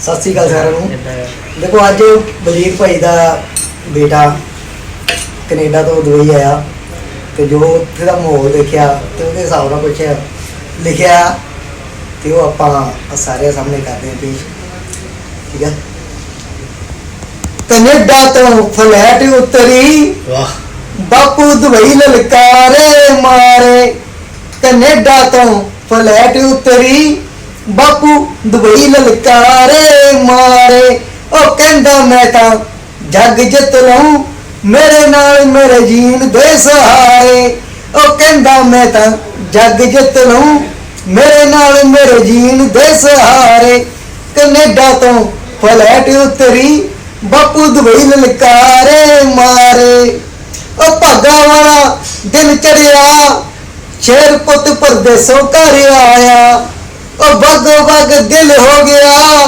ਸਤਿ ਸ੍ਰੀ ਅਕਾਲ ਸਾਰਿਆਂ ਨੂੰ? ਦੇਖੋ ਅੱਜ ਬਲਜੀਤ ਭਾਈ ਦਾ ਬੇਟਾ ਕੈਨੇਡਾ ਤੋਂ ਦੁਬਈ ਆਇਆ ਤੇ ਜੋ ਉੱਥੇ ਦਾ ਮਾਹੌਲ ਦੇਖਿਆ ਤੇ ਉਹਦੇ ਹਿਸਾਬ ਨਾਲ ਕੁਛ ਲਿਖਿਆ ਤੇ ਉਹ ਆਪਾਂ ਸਾਰਿਆਂ ਸਾਹਮਣੇ ਕਰਦੇ ਹਾਂ ਪੇਸ਼। ਠੀਕ ਹੈ ਕੈਨੇਡਾ ਤੋਂ ਫਲੈਟ ਉਤਰੀ। ਵਾਹ। ਬਾਪੂ ਦੁਬਈ ਲਲਕਾਰੇ ਮਾਰੇ। ਕੈਨੇਡਾ ਤੋਂ ਫਲੈਟ ਉਤਰੀ। ਬਾਪੂ ਦੁਬਈ ਲਲਕਾਰੇ ਮਾਰੇ। ਉਹ ਕਹਿੰਦਾ, ਮੈਂ ਤਾਂ ਜੱਗ ਜਿੱਤ ਲਊ। ਮੇਰੇ ਨਾਲ ਮੇਰੇ ਜੀਣ ਦੇ ਸਹਾਰੇ। ਉਹ ਕਹਿੰਦਾ, ਮੈਂ ਤਾਂ ਜੱਗ ਜਿੱਤ ਲਊ। ਮੇਰੇ ਨਾਲ ਮੇਰੇ ਜੀਣ ਦੇ ਸਹਾਰੇ। ਕੈਨੇਡਾ ਤੋਂ ਫਲੈਟ ਉਤਰੀ। ਬਾਪੂ ਦੁਬਈ ਲਲਕਾਰੇ ਮਾਰੇ। ਉਹ ਭਾਗਾ ਵਾਲਾ ਦਿਨ ਚੜਿਆ ਸ਼ੇਰ ਪੁੱਤ ਪਰਦੇਸੋਂ ਘਰ ਆਇਆ। ਉਹ ਬਾਗੋ ਬਾਗ ਦਿਲ ਹੋ ਗਿਆ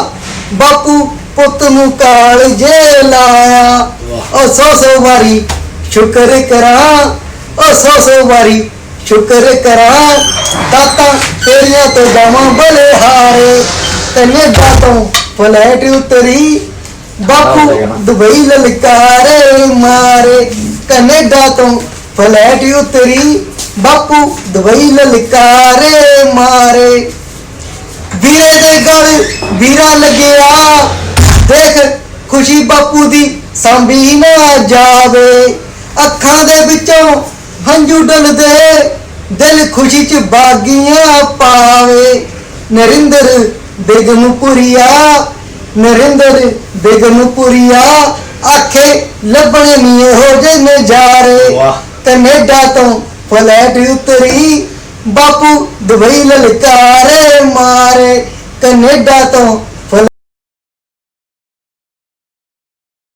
ਬਾਪੂ ਪੁੱਤ ਨੂੰ ਕਾਲ ਜੇ ਲਾਇਆ ਉਹ ਸੌ ਸੌ ਵਾਰੀ ਸ਼ੁਕਰ ਕਰਾਂ ਉਹ ਸੌ ਸੌ ਵਾਰੀ ਸ਼ੁਕਰ ਕਰਾਂ ਦਾਤਾ ਤੇਰੀਆਂ ਤੋਂ ਜਾਵਾਂ ਬਲੇ ਹਾਰੇ ਕੈਨੇਡਾ ਤੋਂ ਫਲੈਟ ਉਤਰੀ ਬਾਪੂ ਦੁਬਈ ਲਲਕਾਰੇ ਮਾਰੇ ਕੈਨੇਡਾ ਤੋਂ ਫਲੈਟ ਉਤਰੀ ਬਾਪੂ ਦੁਬਈ ਲਲਕਾਰੇ ਮਾਰੇ ਵੀਰੇ ਦੇ ਗਲ ਵੀਰਾ ਲੱਗਿਆ। ਦੇਖ ਖੁਸ਼ੀ ਬਾਪੂ ਦੀ ਸਾਂਭੀ ਨਾ ਜਾਵੇ। ਅੱਖਾਂ ਦੇ ਵਿੱਚੋਂ ਹੰਝੂ ਡਲਦੇ ਦਿਲ ਖੁਸ਼ੀ ਚ ਬਾਗੀਆਂ ਪਾਵੇ। ਨਰਿੰਦਰ ਬੇਗਮਪੁਰੀਆ ਨਰਿੰਦਰ ਬੇਗਮਪੁਰੀਆ ਆਖੇ ਲੱਭਣੇ ਨਹੀਂ ਇਹੋ ਜਿਹੇ ਨਜ਼ਾਰੇ। ਕੈਨੇਡਾ ਤੋਂ ਫਲੈਟ ਉਤਰੀ ਬਾਪੂ ਦੁਬਈ ਲਲਕਾਰੇ ਮਾਰੇ ਕੈਨੇਡਾ ਤੋਂ